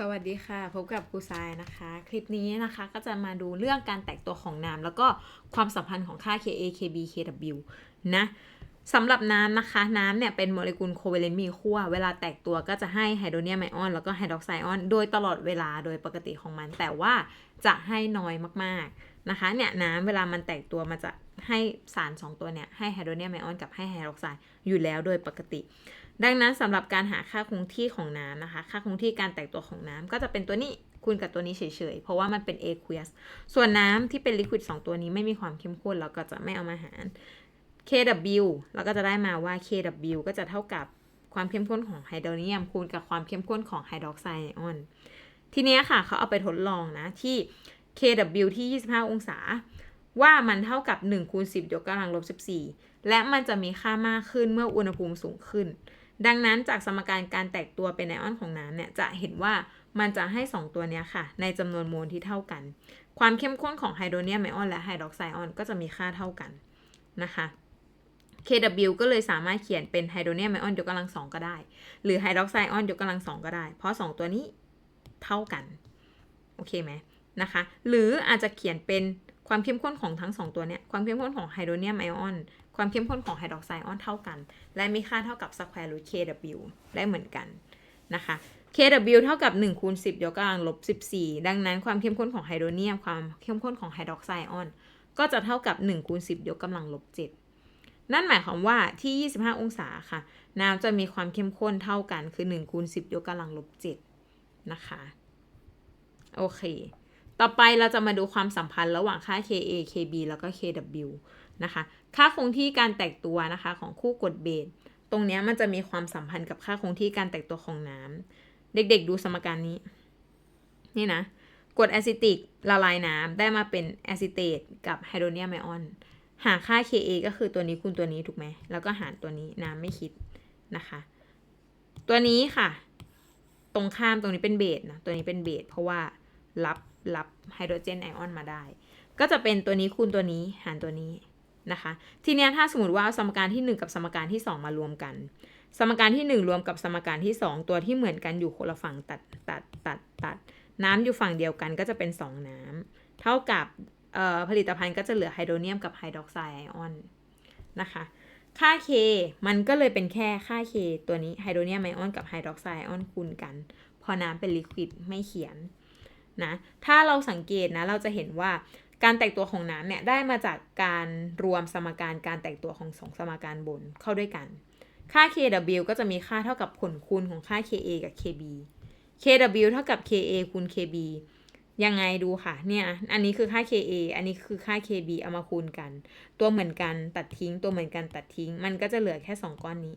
สวัสดีค่ะ พบกับครูทรายนะคะ คลิปนี้นะคะก็จะมาดูเรื่องการแตกตัวของน้ำแล้วก็ความสัมพันธ์ของค่า Ka Kb Kw นะสำหรับน้ำนะคะ น้ำเนี่ยเป็นโมเลกุลโคเวเลนต์มีขั้วเวลาแตกตัวก็จะให้ไฮโดรเนียมไอออน แล้วก็ไฮดรอกไซอออนโดยตลอดเวลาโดยปกติของมัน แต่ว่าจะให้น้อยมากๆ นะคะเนี่ยน้ำเวลามันแตกตัวมันจะให้สาร 2 ตัวเนี่ยให้ไฮโดรเนียมไอออนกับให้ไฮดรอกไซด์อยู่แล้วโดยปกติ ดังนั้นสำหรับการหาค่าคงที่ของน้ำนะคะ ค่าคงที่การแตกตัวของน้ำก็จะเป็นตัวนี้คูณกับตัวนี้เฉยๆ เพราะว่ามันเป็น aqueous ส่วนน้ำที่เป็น liquid 2 ตัวนี้ไม่มีความเข้มข้นเราก็จะไม่เอามาหาร kW เราก็จะได้มาว่า kW ก็จะเท่ากับความเข้มข้นของไฮโดรเนียมคูณกับความเข้มข้นของไฮดรอกไซด์ไอออนทีเนี้ยค่ะเขาเอาไปทดลองนะที่ kW ที่ 25 องศา ว่ามันเท่ากับ1คูณ10 ยกกำลังลบ 14 และมันจะมีค่ามากขึ้นเมื่ออุณหภูมิสูงขึ้น ดังนั้นจากสมการการแตกตัวเป็นไอออนของน้ำเนี่ย จะเห็นว่ามันจะให้ 2 ตัวเนี้ยค่ะ ในจำนวนโมลที่เท่ากัน ความเข้มข้นของไฮโดรเนียมไอออนและไฮดรอกไซด์ไอออนก็จะมีค่าเท่ากันนะคะ KW ก็เลยสามารถเขียนเป็นไฮโดรเนียมไอออนยกกำลังสองก็ได้ หรือไฮดรอกไซด์ไอออนยกกำลังสองก็ได้ เพราะ 2 ตัวนี้เท่ากัน โอเคไหม นะคะ หรืออาจจะเขียนเป็นความเข้มข้นของทั้ง 2 ตัวเนี้ยความเข้มข้นของไฮโดรเนียมไอออน ความเข้มข้นของไฮดรอกไซด์ไอออนเท่ากัน และมีค่าเท่ากับ square root KW ได้เหมือนกันนะคะ KW เท่ากับ1คูณ10 ยกกำลังลบ 14 ดังนั้นความเข้มข้นของไฮโดรเนียม ความเข้มข้นของไฮดรอกไซด์ไอออนก็จะเท่ากับ1คูณ10 ยกกำลังลบ 7 นั่นหมายความว่าที่ 25 องศาค่ะ น้ำจะมีความเข้มข้นเท่ากันคือ1คูณ10 ยกกำลังลบ 7 นะคะ โอเค ต่อไปเราจะมาดูความสัมพันธ์ระหว่างค่า Ka Kb แล้วก็ Kw นะคะ ค่าคงที่การแตกตัวนะคะของคู่กรดเบสตรงนี้มันจะมีความสัมพันธ์กับค่าคงที่การแตกตัวของน้ำ เด็กๆ ดูสมการนี้ นี่นะกรดแอซิติกละลายน้ำได้มาเป็นแอซิเตตกับไฮโดรเนียมไอออน หาค่า Ka ก็คือตัวนี้คูณตัวนี้ถูกไหม แล้วก็หารตัวนี้น้ำไม่คิดนะคะ ตัวนี้ค่ะ ตรงข้ามตรงนี้เป็นเบสนะ ตัวนี้เป็นเบสเพราะว่ารับ รับไฮโดรเจนไอออนมาได้ ก็จะเป็นตัวนี้คูณตัวนี้หารตัวนี้นะคะ ทีนี้ถ้าสมมติว่าเอาสมการที่ 1 กับสมการที่ 2 มารวมกัน สมการที่ 1 รวมกับสมการที่ 2 ตัวที่เหมือนกันอยู่คนละฝั่งตัดตัดตัดตัด น้ำอยู่ฝั่งเดียวกันก็จะเป็น 2 น้ำเท่ากับผลิตภัณฑ์ก็จะเหลือไฮโดรเนียมกับไฮดรอกไซด์ไอออนนะคะ ค่า K มันก็เลยเป็นแค่ค่า K ตัวนี้ไฮโดรเนียมไอออนกับไฮดรอกไซด์ไอออนคูณกัน พอน้ำเป็นลิควิดไม่เขียน นะ ถ้าเราสังเกตนะเราจะเห็นว่าการแตกตัวของน้ำเนี่ยได้มาจากการรวมสมการการแตกตัวของสองสมการบนเข้าด้วยกัน ค่า Kw ก็จะมีค่าเท่ากับผลคูณของค่า Ka กับ Kb Kw เท่ากับ Ka คูณ Kb ยังไงดูค่ะ เนี่ย อันนี้คือค่า Ka อันนี้คือค่า Kb เอามาคูณกัน ตัวเหมือนกันตัดทิ้ง ตัวเหมือนกันตัดทิ้ง มันก็จะเหลือแค่ 2 ก้อนนี้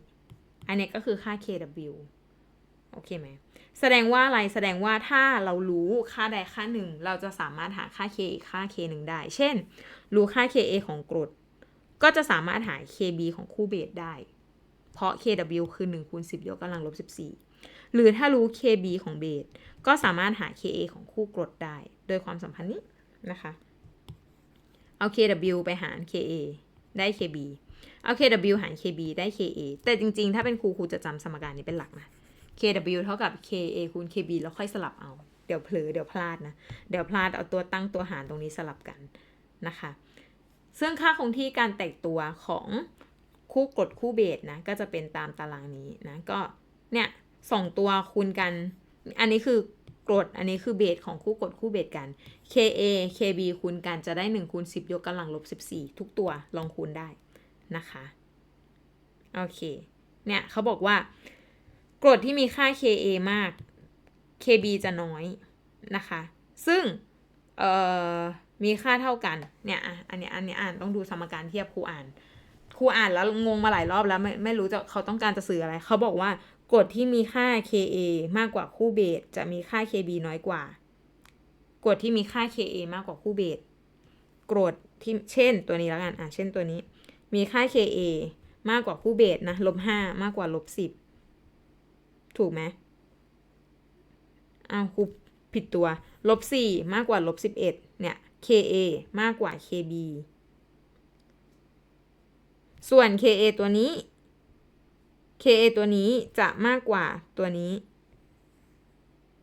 อันนี้ก็คือค่า Kw โอเคไหม แสดงว่าอะไร แสดงว่าถ้าเรารู้ค่าใดค่าหนึ่ง เราจะสามารถหาค่า k อีค่า k หนึ่งได้ เช่น รู้ค่า ka ของกรด ก็จะสามารถหา kb ของคู่เบสได้ เพราะ kw คือ1คูณ10 ยกกำลังลบ14 หรือถ้ารู้ kb ของเบส ก็สามารถหา ka ของคู่กรดได้ โดยความสัมพันธ์นี้นะคะ เอา kw ไปหาร ka ได้ kb เอา kw หาร kb ได้ ka แต่จริงๆ ถ้าเป็นครูครูจะจำสมการนี้เป็นหลักนะ kw เท่ากับ ka คูณ kb แล้วค่อยสลับเอา เดี๋ยวเผลอเดี๋ยวพลาดนะ เดี๋ยวพลาดเอาตัวตั้งตัวหารตรงนี้สลับกันนะคะ ซึ่งค่าคงที่การแตกตัวของคู่กรดคู่เบสนะ ก็จะเป็นตามตารางนี้นะ ก็เนี่ยสองตัวคูณกัน อันนี้คือกรด อันนี้คือเบสของคู่กรดคู่เบสกัน ka kb คูณกันจะได้1คูณ10 ยกกำลังลบ14 ทุกตัวลองคูณได้นะคะ โอเค เนี่ยเขาบอกว่า กรดที่มีค่า Ka มาก Kb จะน้อยนะคะ ซึ่งมีค่าเท่ากัน เนี่ยอันนี้อันนี้อ่านต้องดูสมการเทียบครูอ่าน ครูอ่านแล้วงงมาหลายรอบแล้วไม่ไม่รู้จะเขาต้องการจะสื่ออะไร เขาบอกว่ากรดที่มีค่า Ka มากกว่าคู่เบสจะมีค่า Kb น้อยกว่า กรดที่มีค่า Ka มากกว่าคู่เบส กรดที่เช่นตัวนี้แล้วกัน อะ เช่นตัวนี้ มีค่า Ka มากกว่าคู่เบสนะลบห้ามากกว่าลบสิบ ถูกไหมอ้าวครูผิดตัว ลบสี่มากกว่าลบสิบเอ็ดเนี่ย Ka มากกว่า Kb ส่วน Ka ตัวนี้ Ka ตัวนี้จะมากกว่าตัวนี้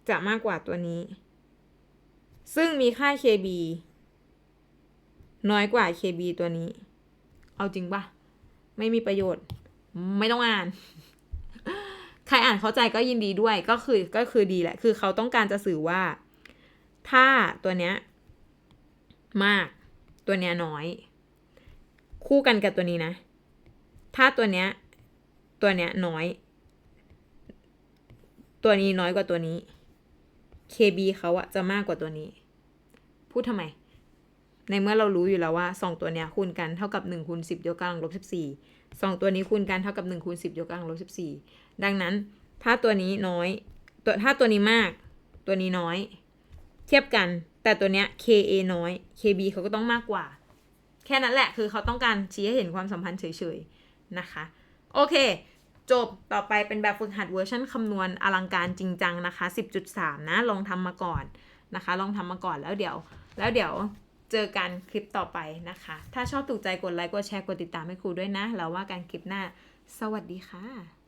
จะมากกว่าตัวนี้ ซึ่งมีค่า KB น้อยกว่า KB ตัวนี้ เอาจริงปะไม่มีประโยชน์ ไม่ต้องอ่าน ใครอ่านเข้าใจก็ยินดีด้วยก็คือก็คือดีแหละ คือเขาต้องการจะสื่อว่า ถ้าตัวเนี้ยมากตัวเนี้ยน้อย คู่กันกับตัวนี้นะ ถ้าตัวเนี้ยตัวเนี้ยน้อย ตัวนี้น้อยกว่าตัวนี้ KB เขาอะจะมากกว่าตัวนี้ พูดทำไม ในเมื่อเรารู้อยู่แล้วว่าสองตัวเนี้ยคูณกันเท่ากับ1คูณ10 ยกกำลังลบ14สองตัวนี้คูณกันเท่ากับ1คูณ10 ยกกำลังลบ14 ดังนั้น ถ้าตัวนี้น้อยตัวถ้าตัวนี้มาก ตัวนี้น้อย เทียบกัน แต่ตัวเนี้ย KA น้อย KB เขาก็ต้องมากกว่า แค่นั้นแหละคือเขาต้องการชี้ให้เห็นความสัมพันธ์เฉยๆนะคะ โอเค จบต่อไปเป็นแบบฝึกหัดเวอร์ชันคำนวณอลังการจริงจังนะคะ 10.3 นะ ลองทำมาก่อนนะคะ ลองทำมาก่อนแล้วเดี๋ยว แล้วเดี๋ยว เจอกันคลิปต่อไปนะคะ ถ้าชอบถูกใจกดไลค์ กดแชร์ กดติดตามให้ครูด้วยนะ แล้วว่ากันคลิปหน้า สวัสดีค่ะ